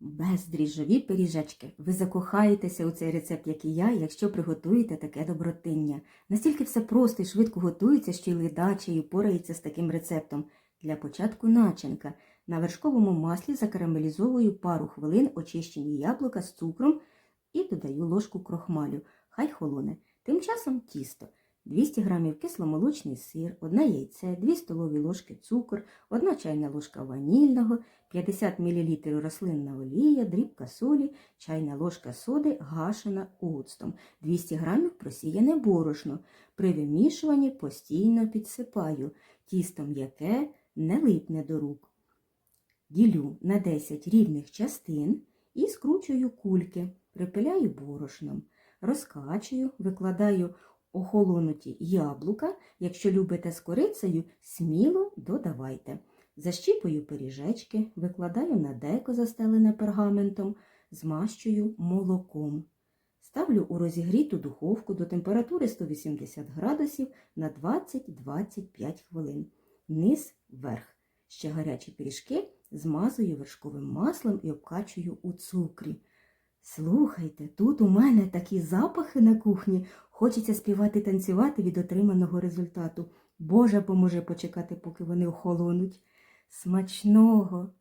Бездріжджові пиріжечки. Ви закохаєтеся у цей рецепт, як і я, якщо приготуєте таке добротиння. Настільки все просто і швидко готується, що й ледачею порається з таким рецептом. Для початку начинка. На вершковому маслі закарамелізовую пару хвилин очищені яблука з цукром і додаю ложку крохмалю. Хай холоне. Тим часом тісто. 200 г кисломолочний сир, 1 яйце, 2 столові ложки цукор, 1 чайна ложка ванільного, 50 мл рослинна олія, дрібка солі, чайна ложка соди гашена оцтом, 200 г просіяне борошно. При вимішуванні постійно підсипаю. Тісто м'яке не липне до рук. Ділю на 10 рівних частин і скручую кульки, припиляю борошном, розкачую, викладаю охолонуті яблука. Якщо любите з корицею, сміло додавайте. Защіпую пиріжечки, викладаю на деко, застелене пергаментом, змащую молоком. Ставлю у розігріту духовку до температури 180 градусів на 20-25 хвилин. Низ вверх. Ще гарячі пиріжки змазую вершковим маслом і обкачую у цукрі. Слухайте, тут у мене такі запахи на кухні. Хочеться співати танцювати від отриманого результату. Боже поможе почекати, поки вони охолонуть. Смачного!